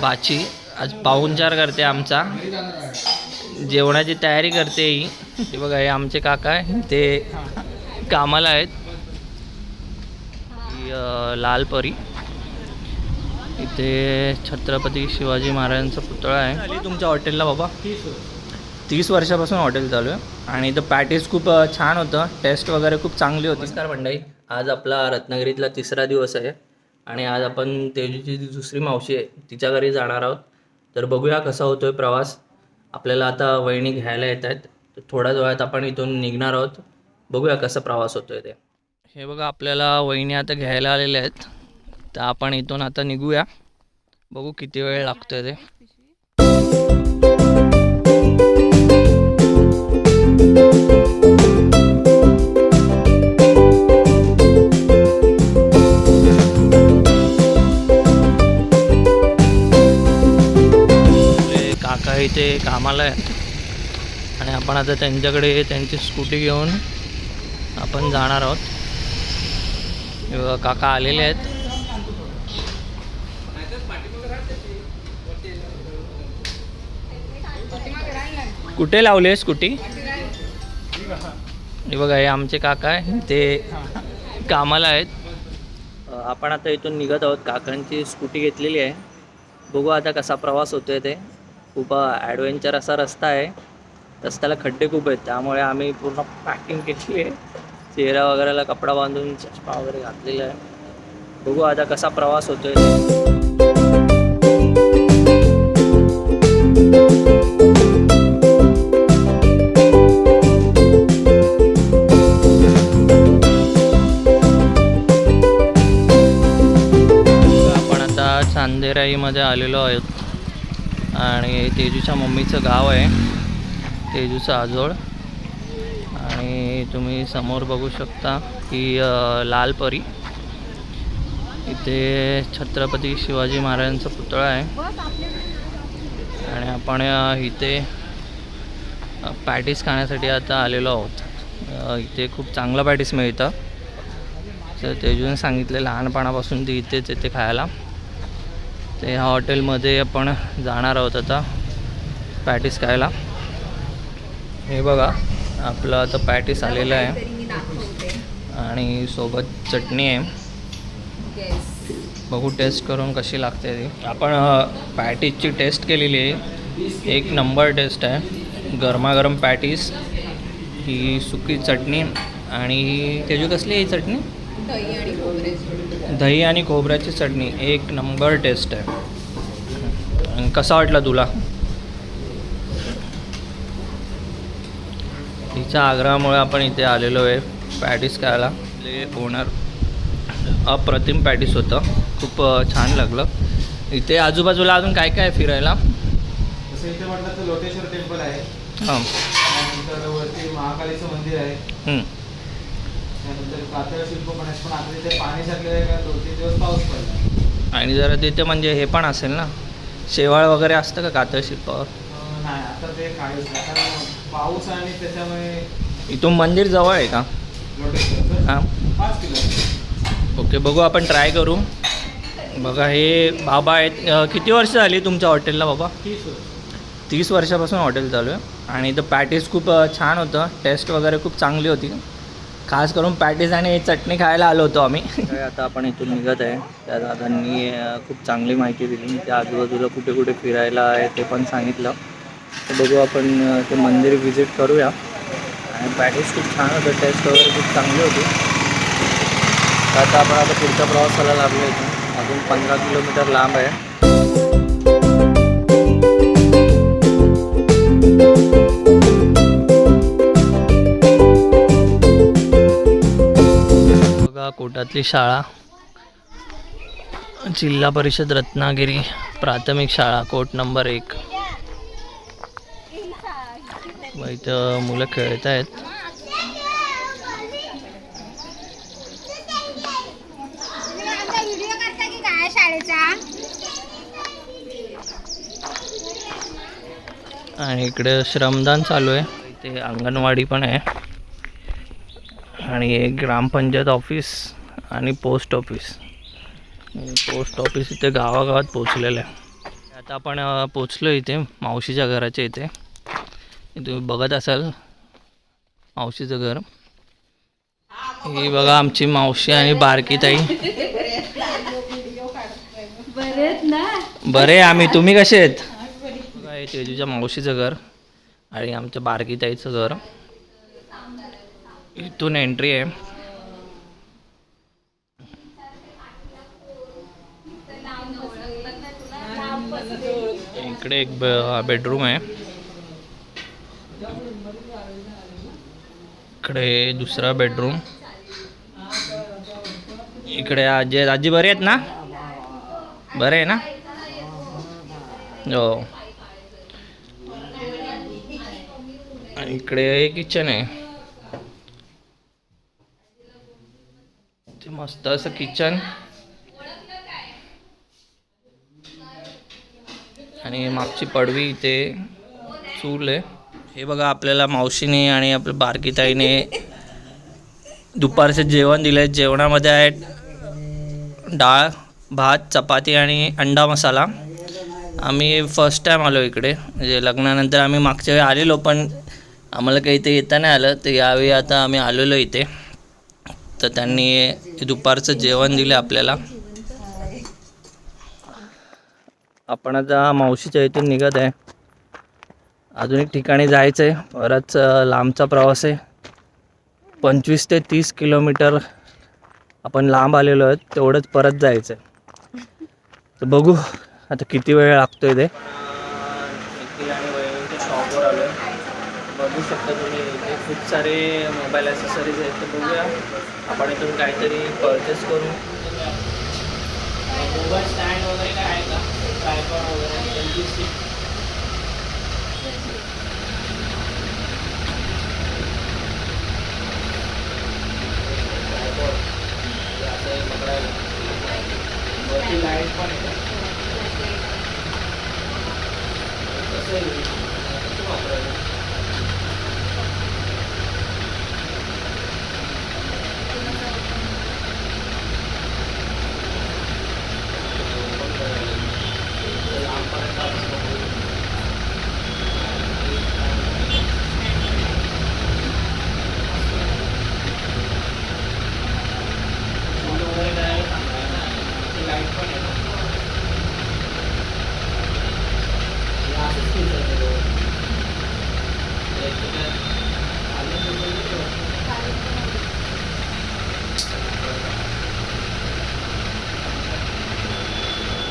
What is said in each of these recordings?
बाची. आज पाहुणचार करते आमचा. जेवणाची तयारी करते ही. हे बघा हे आमचे काका आहे. ते कामाला आहेत. ही, लाल परी. इथे छत्रपती शिवाजी महाराजांचा पुतळा आहे. तुमच्या हॉटेलला बाबा. तीस वर्षापासून हॉटेल चालू आहे. आणि इथं पॅटीस खूप छान होतं. टेस्ट वगैरे खूप चांगली होती. नमस्कार मंडळी. आज आपला रत्नागिरीतला तिसरा दिवस आहे. आणि आज आपण तेजूची जी दुसरी मावशी आहे तिच्या घरी जाणार आहोत. तर बघूया कसा होतोय प्रवास. आपल्याला आता वहिनी घ्यायला येत आहेत. तर थोड्याच वेळात आपण इथून निघणार आहोत. बघूया कसा प्रवास होतोय ते. हे बघा आपल्याला वहिनी आता घ्यायला आलेल्या आहेत. तर आपण इथून आता निघूया. बघू किती वेळ लागतोय ते. आपले काका इथे कामाला आहेत आणि आपण आता त्यांच्याकडे त्यांची स्कूटी घेऊन आपण जाणार आहोत. काका आलेले आहेत. कुठे लावले आहे स्कूटी? बघा हे आमचे काका आहे ते कामाला आहेत. आपण आता इथून निघत आहोत. काकांची स्कूटी घेतलेली आहे. बघू आता कसा प्रवास होतोय ते. खूप ॲडव्हेंचर असा रस्ता आहे. रस्त्याला खड्डे खूप आहेत. त्यामुळे आम्ही पूर्ण पॅकिंग केली आहे. चेहरा वगैरेला कपडा बांधून चष्मा वगैरे घातलेला आहे. बघू आता कसा प्रवास होतोय. ते. आपण आता चांदेराईमध्ये आलेलो आहोत. आणि तेजूच्या मम्मीचं गाव आहे. तेजूचं आजोळ. आणि तुम्ही समोर बघू शकता की लालपरी. लाल परी इथे छत्रपती शिवाजी महाराजांचा पुतळा आहे. आणि आपण इथे पॅटीस खाण्यासाठी आता आलेलो आहोत. इथे खूप चांगलं पॅटीस मिळतं. तर तेजूने सांगितले लहानपणापासून ती इथेच येते खायला. ते ह्या हॉटेलमध्ये आपण जाणार आहोत आता पॅटीस खायला. हे बघा आपलं आता पॅटीस आलेलं आहे. आणि सोबत चटणी आहे. बघू टेस्ट करून कशी लागते ती. आपण पॅटीसची टेस्ट केलेली आहे. एक नंबर टेस्ट आहे. गरमागरम पॅटीस ही सुकी चटणी आणि त्याची कसली आहे ही चटणी? दही आणि खोबऱ्याची चटणी एक नंबर टेस्ट आहे. कसा वाटला तुला? तिच्या आग्रहामुळे आपण इथे आलेलो आहे पॅटीस खायला. ओनर अप्रतिम पॅटीस होतं. खूप छान लागलं. इथे आजूबाजूला अजून काय काय आहे फिरायला? जसं इथे म्हटलं तर लोटेश्वर टेम्पल आहे. हां. महाकालीचं मंदिर आहे. हं. त्यानंतर कातळ शिल्प पण आहे पण आता तिथे पाणी साठलेलं आहे का? दोन तीन दिवस पाऊस पडला. आणि जरा तिथे म्हणजे हे पण असेल ना? शेवाळ वगैरे असतं का कातळ शिल्पावर? अं, नाही आता ते काहीच नाही. कारण पाऊस आणि त्याच्यामुळे इथून मंदिर जवळ आहे का? हां. पाच किलोमीटर. ओके बघू आपण ट्राय करू. बघा हे बाबा आहेत. अ, किती वर्ष झाली तुमच्या हॉटेलला बाबा? तीस तीस वर्षापासून हॉटेल चालू आहे. आणि इथं पॅटीस खूप अ, छान होतं. टेस्ट वगैरे खूप चांगली होती. खास करून पॅटीस आणि चटणी खायला आलो होतो आम्ही. आता आपण इथून निघत आहे. त्या दादांनी खूप चांगली माहिती दिली. त्या आजूबाजूला कुठे कुठे फिरायला आहे ते पण सांगितलं. तर बघू आपण ते मंदिर व्हिजिट करूया. आणि पॅटीस खूप छान होतं. टेस्ट वगैरे खूप चांगली होती. तर आता आपण आता पुढच्या प्रवासाला लागलो इथून. अजून पंधरा किलोमीटर लांब आहे. बघा कोटातली शाळा. जिल्हा परिषद रत्नागिरी प्राथमिक शाळा कोट नंबर एक. व इथं मुलं खेळत आहेत. आणि इकडे श्रमदान चालू आहे. इथे अंगणवाडी पण आहे. आणि एक ग्रामपंचायत ऑफिस आणि पोस्ट ऑफिस. पोस्ट ऑफिस इथे गावागावात पोचलेलं आहे. आता आपण पोचलो इथे मावशीच्या घराच्या इथे. तुम्ही बघत असाल मावशीचं घर. ही बघा आमची मावशी आणि बारकी ताई बरे आम्ही. तुम्ही कसे आहेत? तेजूच्या मावशीचं घर आणि आमच्या बारकी ताईचं घर. इथून एंट्री आहे. इकडे एक बेडरूम आहे. इकडे दुसरा बेडरूम इकडे आजी आजी बरे आहेत ना? बरे आहे ना? हो. इकडे किचन आहे. ते मस्त असं किचन आणि मागची पडवी इथे चूल आहे. हे बघा आपल्याला मावशीने आणि आपल्या बारकी ताईने दुपारचं जेवण दिलं आहे जेवणामध्ये आहे डाळ भात चपाती आणि अंडा मसाला. आम्ही फर्स्ट टाईम आलो इकडे. म्हणजे लग्नानंतर आम्ही मागच्या वेळी आलेलो पण आम्हाला काही इथे येता नाही आलं. तर यावेळी आता आम्ही आलेलो इथे. तर त्यांनी दुपारचं जेवण दिलं आपल्याला. आपण आता मावशीच्या इथून निघत आहे. अजून एक ठिकाणी जायचं आहे बराच लांबचा प्रवास आहे. पंचवीस ते तीस किलोमीटर आपण लांब आलेलो आहोत. तेवढंच परत जायचं आहे तर बघू आता किती वेळ लागतो आहे ते शॉपवर आलो आहे बघू शकता तुम्ही इथे खूप सारे मोबाईल ॲसेसरीज आहेत तर बघूया आपण इथून काहीतरी परचेस करू मोबाईल स्टँड वगैरे काय आहे का ट्रायपॉड वगैरे एल जी स्टिक वरती लाइट पण आहे कसं आहे कसं वापरायचं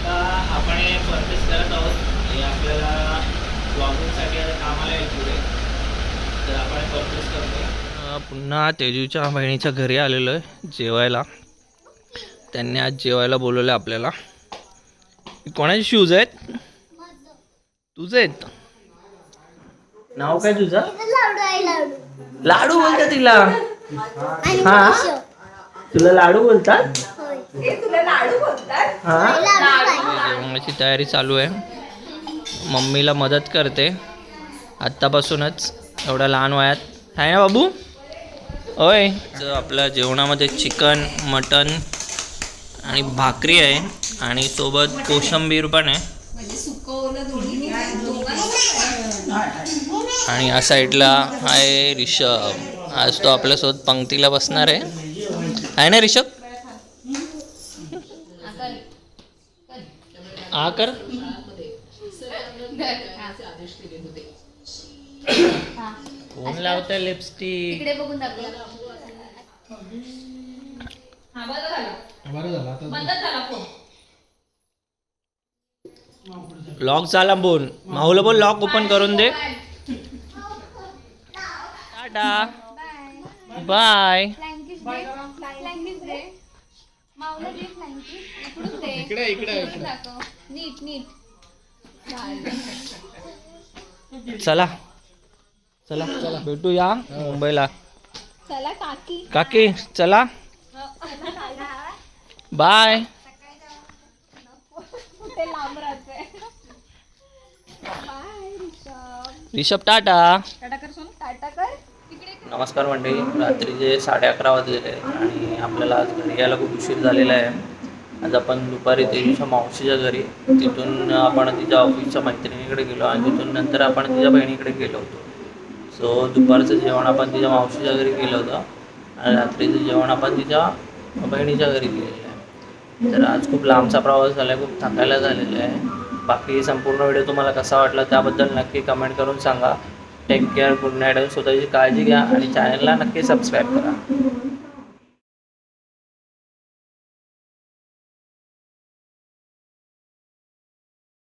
आता आपण हे परचेस करत आहोत हे आपल्याला ब्लॉगिंगसाठी आता कामाला येईल पुढे तर आपण परचेस करतो पुन्हा तेजूच्या बहिणीच्या घरी आलेलो आहे जेवायला. त्यांनी आज जेवायला बोलवलं आपल्याला. कोणाचे शूज आहेत? तुझे आहेत? नाव काय तुझं? लाडू आहे लाडू. लाडू बोलतात तिला. हा? तुला लाडू बोलतात? होय. हा? लाडू आहे. जेवणाची तयारी चालू आहे. मम्मीला मदत करते. आत्तापासूनच एवढ्या लहान वयात. आहे ना बाबू? होय. तर आपल्या जेवणामध्ये चिकन मटन आणि भाकरी आहे आणि सोबत कोशंबीर पण आहे. आणि या साईडला आहे रिषभ आज तो आपल्यासोबत पंक्तीला बसणार आहे. आहे ना रिषभ आ कर. कोण लावतंय लिपस्टिक इकडे बघून दाखव बरं झालं आता लॉक झाला बोल. माऊला बोल लॉक ओपन करून दे. टाटा बाय माऊला दे इकडून दे. इकडे इकडे. दाखव. नीट नीट. चला. चला चला. भेटूया मुंबईला. चला काकी. काकी चला. बाय. कुठे लांब राहते बाय ऋषभ रिषभ टाटा. टाटा कर सोनू टाटा कर. इकडे नमस्कार मंडळी रात्रीचे साडे अकरा वाजलेले आहेत आणि आपल्याला आज घरी यायला खूप उशीर झालेला आहे. आज आपण दुपारी तेजूच्या मावशीच्या घरी तिथून आपण तिच्या ऑफिसच्या मैत्रिणीकडे गेलो आणि तिथून नंतर आपण तिच्या बहिणीकडे गेलो होतो. सो दुपारचं जेवण आपण तिच्या मावशीच्या घरी केलं होतं आणि रात्रीचं जेवण आपण तिच्या बहिणीच्या घरी केलेलं आहे. तर आज खूप लांबचा प्रवास झाला आहे खूप थकायला झालेला आहे. बाकी संपूर्ण व्हिडिओ तुम्हाला कसा वाटला त्याबद्दल नक्की कमेंट करून सांगा. टेक केअर गुड नाईट स्वतःची काळजी घ्या आणि चॅनलला नक्की सबस्क्राईब करा.